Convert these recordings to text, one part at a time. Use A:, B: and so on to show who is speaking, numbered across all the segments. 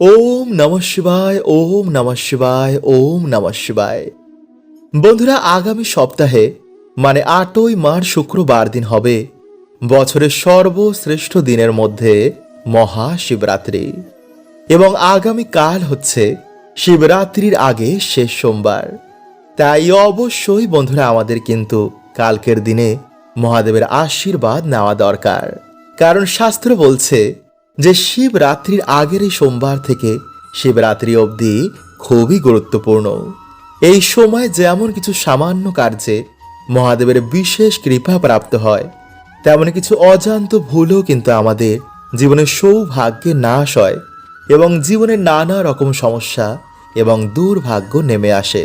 A: ওম নমঃ শিবায়, ওম নমঃ শিবায়, ওম নমঃ শিবায়। বন্ধুরা, আগামী সপ্তাহে মানে আটই মার্চ শুক্রবার দিন হবে, বছরের সর্বশ্রেষ্ঠ দিনের মধ্যে মহাশিবরাত্রি। এবং আগামী কাল হচ্ছে শিবরাত্রির আগে শেষ সোমবার। তাই অবশ্যই বন্ধুরা, আমাদের কিন্তু কালকের দিনে মহাদেবের আশীর্বাদ নেওয়া দরকার। কারণ শাস্ত্র বলছে যে শিবরাত্রির আগের এই সোমবার থেকে শিবরাত্রি অবধি খুবই গুরুত্বপূর্ণ। এই সময় যেমন কিছু সামান্য কার্যে মহাদেবের বিশেষ কৃপা প্রাপ্ত হয়, তেমন কিছু অজান্ত ভুলও কিন্তু আমাদের জীবনের সৌভাগ্যে নাশ হয় এবং জীবনের নানা রকম সমস্যা এবং দুর্ভাগ্য নেমে আসে।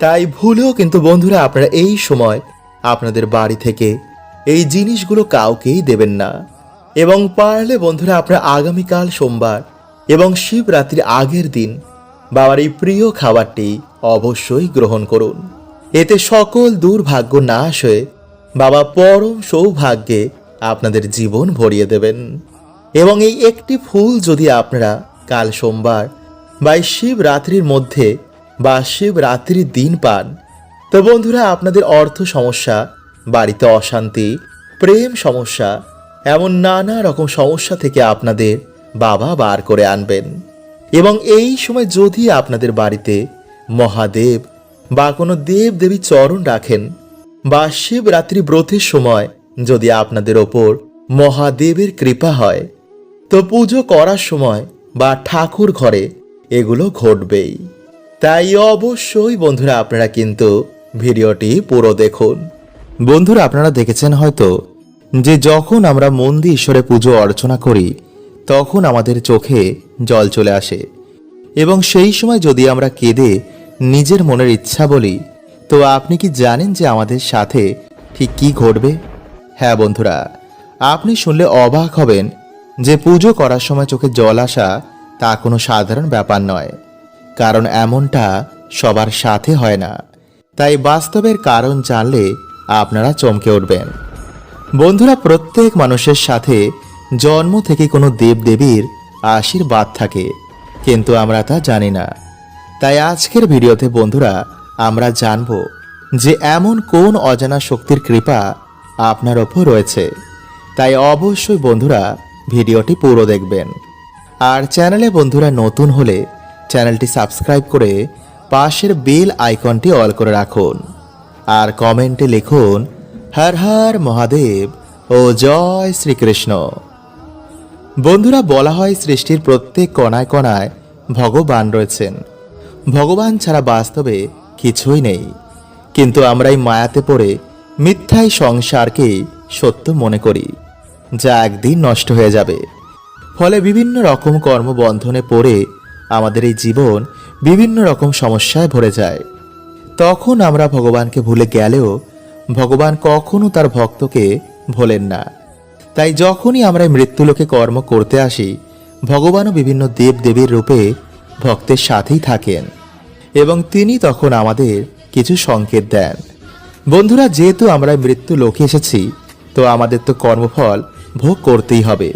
A: তাই ভুলেও কিন্তু বন্ধুরা আপনারা এই সময় আপনাদের বাড়ি থেকে এই জিনিসগুলো কাউকেই দেবেন না। এবং পারলে বন্ধুরা আপনারা আগামীকাল সোমবার এবং শিবরাত্রির আগের দিন বাবার এই প্রিয় খাবারটি অবশ্যই গ্রহণ করুন। এতে সকল দুর্ভাগ্য নাশ হয়ে বাবা পরম সৌভাগ্যে আপনাদের জীবন ভরিয়ে দেবেন। এবং এই একটি ফুল যদি আপনারা কাল সোমবার বা শিবরাত্রির মধ্যে বা শিবরাত্রির দিন পান, তো বন্ধুরা আপনাদের অর্থ সমস্যা, বাড়িতে অশান্তি, প্রেম সমস্যা এমন নানা রকম সমস্যা থেকে আপনাদের বাবা বার করে আনবেন। এবং এই সময় যদি আপনাদের বাড়িতে মহাদেব বা কোনো দেব দেবী চরণ রাখেন, বা শিবরাত্রি ব্রতের সময় যদি আপনাদের ওপর মহাদেবের কৃপা হয়, তো পুজো করার সময় বা ঠাকুর ঘরে এগুলো ঘটবেই। তাই অবশ্যই বন্ধুরা, আপনারা কিন্তু ভিডিওটি পুরো দেখুন। বন্ধুরা, আপনারা দেখেছেন হয়তো যে যখন আমরা মন দিয়ে ঈশ্বরে পুজো অর্চনা করি, তখন আমাদের চোখে জল চলে আসে। এবং সেই সময় যদি আমরা কেঁদে নিজের মনের ইচ্ছা বলি, তো আপনি কি জানেন যে আমাদের সাথে ঠিক কি ঘটবে? হ্যাঁ বন্ধুরা, আপনি শুনলে অবাক হবেন যে পুজো করার সময় চোখে জল আসা তা কোনো সাধারণ ব্যাপার নয়, কারণ এমনটা সবার সাথে হয় না। তাই বাস্তবের কারণ জানলে আপনারা চমকে উঠবেন। বন্ধুরা, প্রত্যেক মানুষের সাথে জন্ম থেকে কোনো দেবদেবীর আশীর্বাদ থাকে, কিন্তু আমরা তা জানি না। তাই আজকের ভিডিওতে বন্ধুরা, আমরা জানব যে এমন কোন অজানা শক্তির কৃপা আপনার ওপর রয়েছে। তাই অবশ্যই বন্ধুরা, ভিডিওটি পুরো দেখবেন। আর চ্যানেলে বন্ধুরা নতুন হলে চ্যানেলটি সাবস্ক্রাইব করে পাশের বেল আইকনটি অল করে রাখুন। আর কমেন্টে লিখুন হর হর মহাদেব ও জয় শ্রীকৃষ্ণ। বন্ধুরা, বলা হয় সৃষ্টির প্রত্যেক কণায় কণায় ভগবান রয়েছেন। ভগবান ছাড়া বাস্তবে কিছুই নেই। কিন্তু আমরা এই মায়াতে পড়ে মিথ্যাই সংসারকেই সত্য মনে করি, যা একদিন নষ্ট হয়ে যাবে। ফলে বিভিন্ন রকম কর্মবন্ধনে পড়ে আমাদের এই জীবন বিভিন্ন রকম সমস্যায় ভরে যায়। তখন আমরা ভগবানকে ভুলে গেলেও ভগবান কখনো তার ভক্তকে ভোলেন না। তাই যখনই আমরা মৃত্যুলোকে কর্ম করতে আসি, ভগবানও বিভিন্ন দেব দেবীর রূপে ভক্তের সাথেই থাকেন এবং তিনি তখন আমাদের কিছু সংকেত দেন। বন্ধুরা, যেহেতু আমরা মৃত্যু লোকে এসেছি, তো আমাদের তো কর্মফল ভোগ করতেই হবে।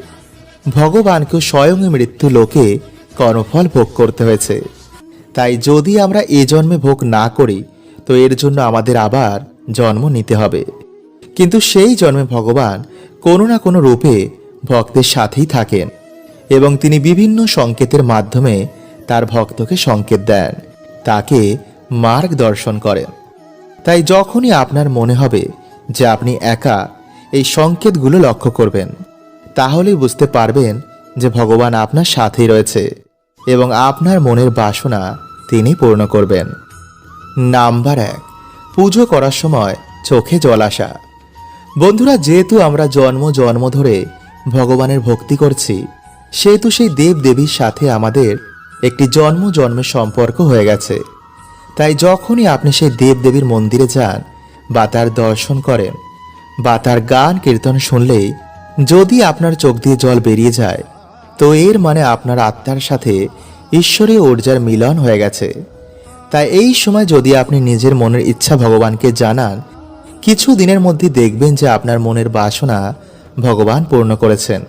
A: ভগবানকেও স্বয়ং মৃত্যু লোকে কর্মফল ভোগ করতে হয়েছে। তাই যদি আমরা এ জন্মে ভোগ না করি, তো এর জন্য আমাদের আবার জন্ম নিতে হবে। কিন্তু সেই জন্মে ভগবান কোনো না কোনো রূপে ভক্তের সাথেই থাকেন এবং তিনি বিভিন্ন সংকেতের মাধ্যমে তার ভক্তকে সংকেত দেন, তাকে মার্গ দর্শন করেন। তাই যখনই আপনার মনে হবে যে আপনি একা এই সংকেতগুলো লক্ষ্য করবেন, তাহলেই বুঝতে পারবেন যে ভগবান আপনার সাথেই রয়েছে এবং আপনার মনের বাসনা তিনি পূর্ণ করবেন। নাম্বার এক। পুজো করার সময় চোখে জল আসা। বন্ধুরা, যেহেতু আমরা জন্ম জন্ম ধরে ভগবানের ভক্তি করছি, সেহেতু সেই দেব দেবীর সাথে আমাদের একটি জন্ম জন্মের সম্পর্ক হয়ে গেছে। তাই যখনই আপনি সেই দেব দেবীর মন্দিরে যান বা তার দর্শন করেন বা তার গান কীর্তন শুনলেই যদি আপনার চোখ দিয়ে জল বেরিয়ে যায়, তো এর মানে আপনার আত্মার সাথে ঈশ্বরীয় ঊর্জার মিলন হয়ে গেছে। তাই এই সময় যদি আপনি নিজের মনের ইচ্ছা ভগবানকে জানান, কিছু দিনের মধ্যে দেখবেন যে আপনার মনের বাসনা ভগবান পূর্ণ করেছেন।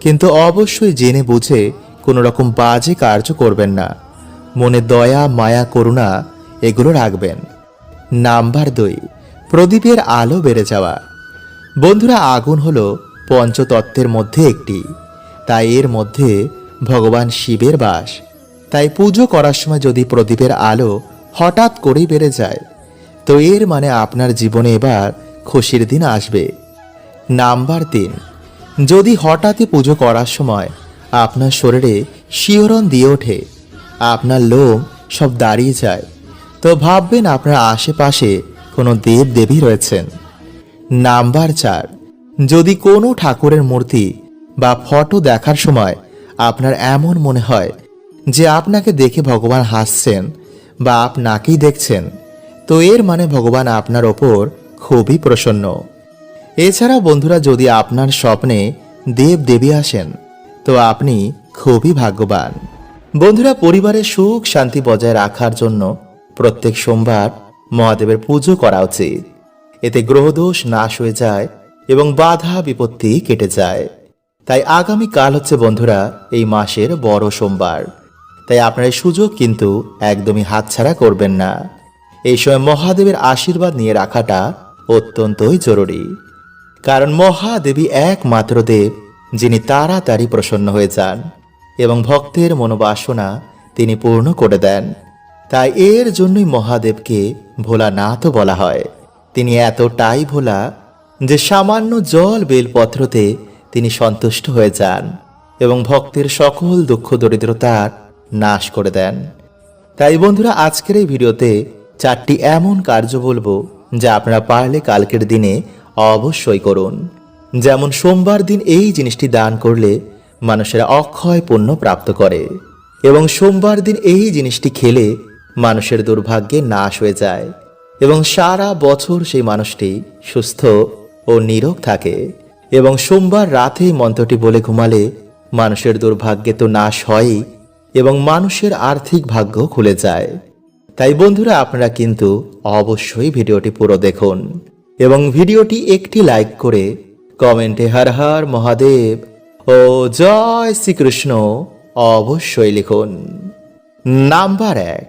A: কিন্তু অবশ্যই জেনে বুঝে কোনো রকম বাজে কার্য করবেন না। মনে দয়া, মায়া, করুণা এগুলো রাখবেন। নাম্বার দুই, প্রদীপের আলো বেড়ে যাওয়া। বন্ধুরা, আগুন হলো পঞ্চতত্ত্বের মধ্যে একটি। তাই এর মধ্যে ভগবান শিবের বাস। তাই পুজো করার সময় যদি প্রদীপের আলো হঠাৎ করেই বেড়ে যায়, তো এর মানে আপনার জীবনে এবার খুশির দিন আসবে। নাম্বার তিন, যদি হঠাৎই পুজো করার সময় আপনার শরীরে শিহরণ দিয়ে ওঠে, আপনার লোম সব দাঁড়িয়ে যায়, তো ভাববেন আপনার আশেপাশে কোনো দেব দেবী রয়েছেন। নাম্বার চার, যদি কোনো ঠাকুরের মূর্তি বা ফটো দেখার সময় আপনার এমন মনে হয় যে আপনাকে দেখে ভগবান হাসছেন বা আপনাকেই দেখছেন, তো এর মানে ভগবান আপনার ওপর খুবই প্রসন্ন। এছাড়া বন্ধুরা, যদি আপনার স্বপ্নে দেব দেবী আসেন, তো আপনি খুবই ভাগ্যবান। বন্ধুরা পরিবারের সুখ শান্তি বজায় রাখার জন্য প্রত্যেক সোমবার মহাদেবের পুজো করা উচিত। এতে গ্রহদোষ নাশ হয়ে যায় এবং বাধা বিপত্তি কেটে যায়। তাই আগামী কাল হচ্ছে বন্ধুরা, এই মাসের বড় সোমবার। তাই আপনার এই সুযোগ কিন্তু একদমই হাতছাড়া করবেন না। এই সময় মহাদেবের আশীর্বাদ নিয়ে রাখাটা অত্যন্তই জরুরি। কারণ মহাদেবী একমাত্র দেব, যিনি তাড়াতাড়ি প্রসন্ন হয়ে যান এবং ভক্তের মনোবাসনা তিনি পূর্ণ করে দেন। তাই এর জন্যই মহাদেবকে ভোলা ভোলানাথও বলা হয়। তিনি এতটাই ভোলা যে সামান্য জল বেলপত্রতে তিনি সন্তুষ্ট হয়ে যান এবং ভক্তের সকল দুঃখ দরিদ্রতার নাশ করে দেন। তাই বন্ধুরা, আজকের এই ভিডিওতে চারটি এমন কার্য বলব যা আপনারা পারলে কালকের দিনে অবশ্যই করুন। যেমন সোমবার দিন এই জিনিসটি দান করলে মানুষেরা অক্ষয় পণ্য প্রাপ্ত করে এবং সোমবার দিন এই জিনিসটি খেলে মানুষের দুর্ভাগ্যে নাশ হয়ে যায় এবং সারা বছর সেই মানুষটি সুস্থ ও নিরোগ থাকে এবং সোমবার রাতে মন্ত্রটি বলে ঘুমালে মানুষের দুর্ভাগ্যে তো নাশ হয়ই। এবং মানুষের আর্থিক ভাগ্য খুলে যায়। তাই বন্ধুরা, আপনারা কিন্তু অবশ্যই ভিডিওটি পুরো দেখুন এবং ভিডিওটি একটি লাইক করে কমেন্টে হর হর মহাদেব ও জয় শ্রীকৃষ্ণ অবশ্যই লিখুন। নাম্বার এক,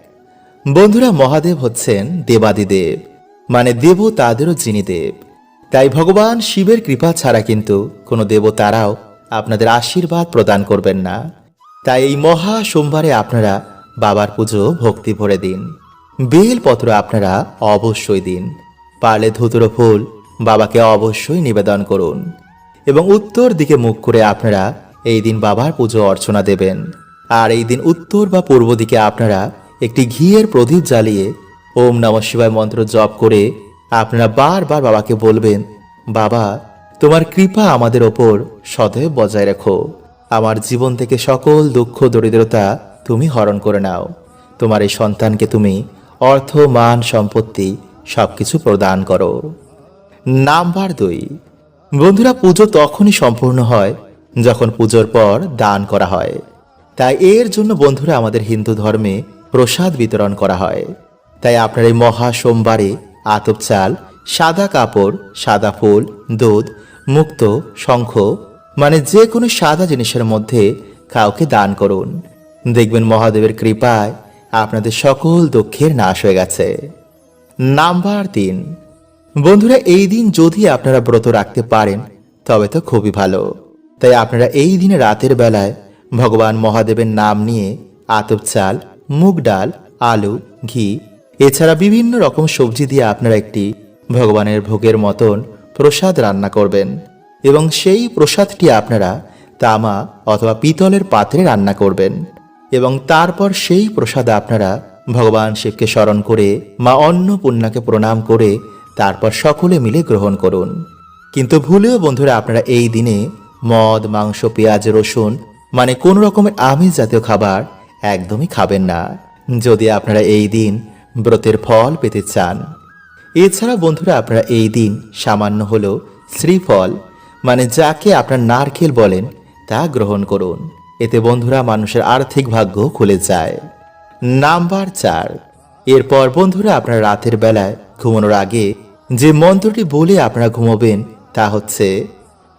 A: বন্ধুরা, মহাদেব হচ্ছেন দেবাদিদেব মানে দেব তাদেরও যিনি দেব। তাই ভগবান শিবের কৃপা ছাড়া কিন্তু কোনো দেবতারাও আপনাদের আশীর্বাদ প্রদান করবেন না। তাই এই মহা সোমবারে আপনারা বাবার পুজো, ভক্তি ভরে দিন। বেলপত্র আপনারা অবশ্যই দিন। পারলে ধুতুরো ফুল বাবাকে অবশ্যই নিবেদন করুন। এবং উত্তর দিকে মুখ করে আপনারা এই দিন বাবার পুজো অর্চনা দেবেন। আর এই দিন উত্তর বা পূর্ব দিকে আপনারা একটি ঘিয়ের প্রদীপ জ্বালিয়ে ওম নম শিবায় মন্ত্র জপ করে আপনারা বারবার বাবাকে বলবেন, বাবা, তোমার কৃপা আমাদের ওপর সদৈব বজায় রেখো। আমার জীবন থেকে সকল দুঃখ, দরিদ্রতা তুমি হরণ করে নাও। তোমার এই সন্তানকে তুমি অর্থ, মান, সম্পত্তি সবকিছু প্রদান করো। নাম্বার দুই। বন্ধুরা, পুজো তখনই সম্পূর্ণ হয় যখন পুজোর পর দান করা হয়। তাই এর জন্য বন্ধুরা, আমাদের হিন্দু ধর্মে প্রসাদ বিতরণ করা হয়। তাই আপনার এই মহা সোমবারে আতপ চাল, সাদা কাপড়, সাদা ফুল, দুধ, মুক্ত, শঙ্খ মানে যে কোনো সাদা জিনিসের মধ্যে কাউকে দান করুন। দেখবেন মহাদেবের কৃপায় আপনাদের সকল দুঃখের নাশ হয়ে গেছে। নাম্বার তিন। বন্ধুরা, এই দিন যদি আপনারা ব্রত রাখতে পারেন, তবে তো খুবই ভালো। তাই আপনারা এই দিনে রাতের বেলায় ভগবান মহাদেবের নাম নিয়ে আতপ চাল, মুগ ডাল, আলু, ঘি, এছাড়া বিভিন্ন রকম সবজি দিয়ে আপনারা একটি ভগবানের ভোগের মতন প্রসাদ রান্না করবেন। এবং সেই প্রসাদটি আপনারা তামা অথবা পিতলের পাত্রে রান্না করবেন। এবং তারপর সেই প্রসাদ আপনারা ভগবান শিবকে স্মরণ করে মা অন্নপূর্ণাকে প্রণাম করে তারপর সকলে মিলে গ্রহণ করুন। কিন্তু ভুলেও বন্ধুরা আপনারা এই দিনে মদ, মাংস, পেঁয়াজ, রসুন মানে কোন রকমের আমিষ জাতীয় খাবার একদমই খাবেন না। যদি আপনারা এই দিন ব্রতের ফল পেতে চান। এছাড়া বন্ধুরা আপনারা এই দিন সামান্য হলো শ্রীফল মানে যাকে আপনার নারকেল বলেন, তা গ্রহণ করুন। এতে বন্ধুরা মানুষের আর্থিক ভাগ্য খুলে যায়। নাম্বার চার। এরপর বন্ধুরা আপনার রাতের বেলায় ঘুমানোর আগে যে মন্ত্রটি বলে আপনারা ঘুমোবেন, তা হচ্ছে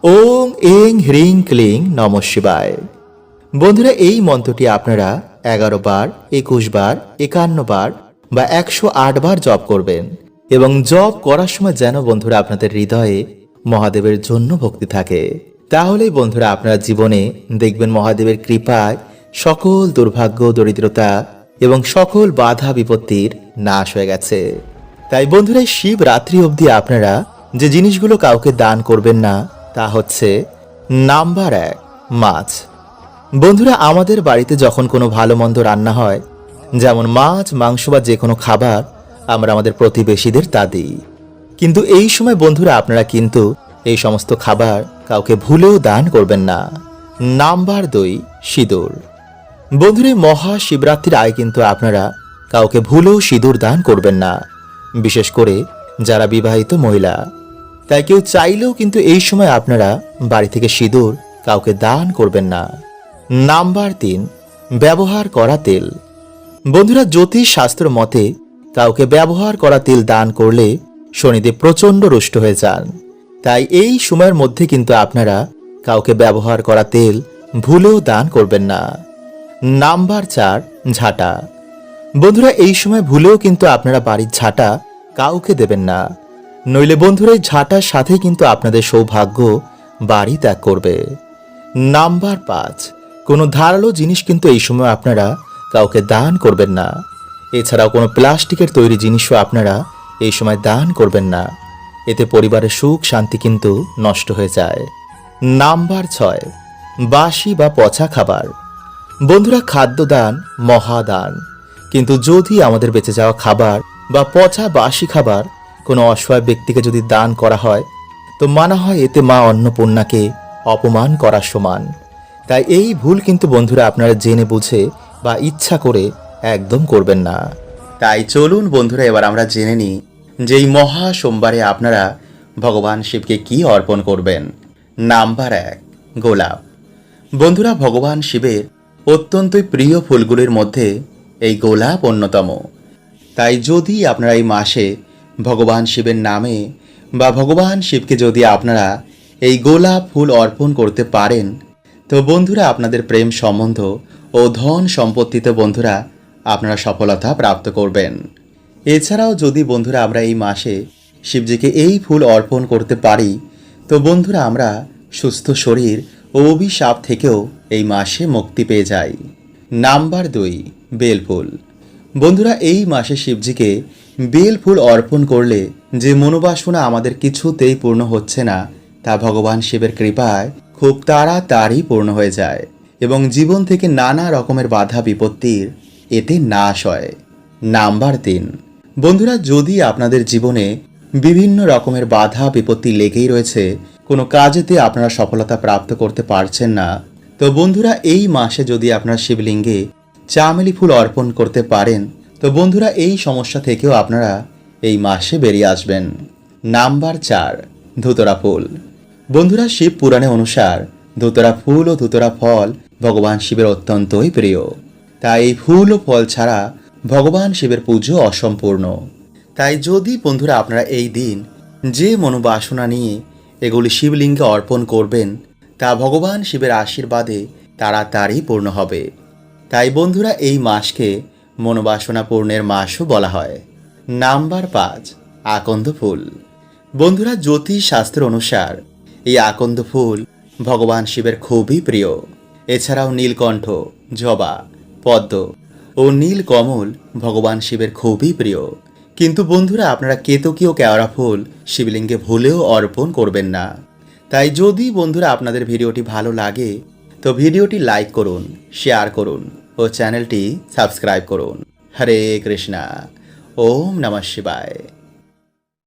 A: ওং এং হ্রিং ক্লিং নম শিবায়। বন্ধুরা, এই মন্ত্রটি আপনারা এগারো বার, একুশ বার, একান্ন বার বা একশো আট বার জপ করবেন এবং জপ করার সময় যেন বন্ধুরা আপনাদের হৃদয়ে মহাদেবের জন্য ভক্তি থাকে। তাহলেই বন্ধুরা আপনার জীবনে দেখবেন মহাদেবের কৃপায় সকল দুর্ভাগ্য, দরিদ্রতা এবং সকল বাধা, বিপত্তির নাশ হয়ে গেছে। তাই বন্ধুরা শিব রাত্রি অবধি আপনারা যে জিনিসগুলো কাউকে দান করবেন না, তা হচ্ছে নাম্বার এক, মাছ। বন্ধুরা, আমাদের বাড়িতে যখন কোনো ভালো মন্দ রান্না হয়, যেমন মাছ, মাংস বা যে কোনো খাবার আমরা আমাদের প্রতিবেশীদের তা দিই। কিন্তু এই সময় বন্ধুরা আপনারা কিন্তু এই সমস্ত খাবার কাউকে ভুলেও দান করবেন না। নাম্বার দুই, সিঁদুর। বন্ধুরা মহা শিবরাত্রির আয় কিন্তু আপনারা কাউকে ভুলেও সিঁদুর দান করবেন না। বিশেষ করে যারা বিবাহিত মহিলা। তাই কেউ চাইলেও কিন্তু এই সময় আপনারা বাড়ি থেকে সিঁদুর কাউকে দান করবেন না। নাম্বার তিন, ব্যবহার করা তেল। বন্ধুরা জ্যোতিষ শাস্ত্র মতে কাউকে ব্যবহার করা তেল দান করলে শনিদেব প্রচণ্ড রুষ্ট হয়ে যান। তাই এই সময়ের মধ্যে কিন্তু আপনারা কাউকে ব্যবহার করা তেল ভুলেও দান করবেন না। নাম্বার চার, ঝাঁটা। বন্ধুরা, এই সময় ভুলেও কিন্তু আপনারা বাড়ির ঝাঁটা কাউকে দেবেন না। নইলে বন্ধুরা ঝাঁটার সাথে কিন্তু আপনাদের সৌভাগ্য বাড়ি ত্যাগ করবে। নাম্বার পাঁচ, কোনো ধারালো জিনিস কিন্তু এই সময় আপনারা কাউকে দান করবেন না। এছাড়াও কোনো প্লাস্টিকের তৈরি জিনিসও আপনারা এই সময় দান করবেন না। এতে পরিবারের সুখ, শান্তি কিন্তু নষ্ট হয়ে যায়। নাম্বার ছয় বাসি বা পচা খাবার। বন্ধুরা, খাদ্যদান মহাদান। কিন্তু যদি আমাদের বেঁচে যাওয়া খাবার বা পচা বাসি খাবার কোনো অসহায় ব্যক্তিকে যদি দান করা হয়, তো মানা হয় এতে মা অন্নপূর্ণাকে অপমান করার সমান। তাই এই ভুল কিন্তু বন্ধুরা আপনারা জেনে বুঝে বা ইচ্ছা করে একদম করবেন না। তাই চলুন বন্ধুরা, এবার আমরা জেনে নিই যে এই মহা সোমবারে আপনারা ভগবান শিবকে কি অর্পণ করবেন। নাম্বার এক, গোলাপ। বন্ধুরা, ভগবান শিবের অত্যন্তই প্রিয় ফুলগুলির মধ্যে এই গোলাপ অন্যতম। তাই যদি আপনারা এই মাসে ভগবান শিবের নামে বা ভগবান শিবকে যদি আপনারা এই গোলাপ ফুল অর্পণ করতে পারেন, তো বন্ধুরা, আপনাদের প্রেম সম্বন্ধ ও ধন সম্পত্তিতে বন্ধুরা আপনারা সফলতা প্রাপ্ত করবেন। এছাড়াও যদি বন্ধুরা আমরা এই মাসে শিবজিকে এই ফুল অর্পণ করতে পারি, তো বন্ধুরা আমরা সুস্থ শরীর ও অভিশাপ থেকেও এই মাসে মুক্তি পেয়ে যাই। নাম্বার দুই বেলফুল বন্ধুরা, এই মাসে শিবজিকে বেল ফুল অর্পণ করলে যে মনোবাসনা আমাদের কিছুতেই পূর্ণ হচ্ছে না, তা ভগবান শিবের কৃপায় খুব তাড়াতাড়ি পূর্ণ হয়ে যায় এবং জীবন থেকে নানা রকমের বাধা বিপত্তির এতে নাশ হয়। নাম্বার তিন। বন্ধুরা, যদি আপনাদের জীবনে বিভিন্ন রকমের বাধা, বিপত্তি লেগেই রয়েছে, কোনো কাজেতে আপনারা সফলতা প্রাপ্ত করতে পারছেন না, তো বন্ধুরা, এই মাসে যদি আপনারা শিবলিঙ্গে চামেলি ফুল অর্পণ করতে পারেন, তো বন্ধুরা, এই সমস্যা থেকেও আপনারা এই মাসে বেরিয়ে আসবেন। নাম্বার চার, ধুতরা ফুল। বন্ধুরা, শিব পুরাণে অনুসার ধুতরা ফুল ও ধুতরা ফল ভগবান শিবের অত্যন্তই প্রিয়। তাই এই ফুল ও ফল ছাড়া ভগবান শিবের পুজো অসম্পূর্ণ। তাই যদি বন্ধুরা আপনারা এই দিন যে মনোবাসনা নিয়ে এগুলি শিবলিঙ্গে অর্পণ করবেন, তা ভগবান শিবের আশীর্বাদে তাড়াতাড়ি পূর্ণ হবে। তাই বন্ধুরা এই মাসকে মনোবাসনা পূর্ণের মাসও বলা হয়। নাম্বার পাঁচ, আকন্দ ফুল। বন্ধুরা জ্যোতিষ শাস্ত্র অনুসার এই আকন্দ ফুল ভগবান শিবের খুবই প্রিয়। এছাড়াও নীলকণ্ঠ, জবা পদ্ম ও নীল কমল ভগবান শিবের খুবই প্রিয়। কিন্তু বন্ধুরা, আপনারা কেতকীয় কেওড়া ফুল শিবলিঙ্গে ভুলেও অর্পণ করবেন না। তাই যদি বন্ধুরা আপনাদের ভিডিওটি ভালো লাগে, তো ভিডিওটি লাইক করুন, শেয়ার করুন ও চ্যানেলটি সাবস্ক্রাইব করুন। হরে কৃষ্ণা, ওম নমঃ শিবায়।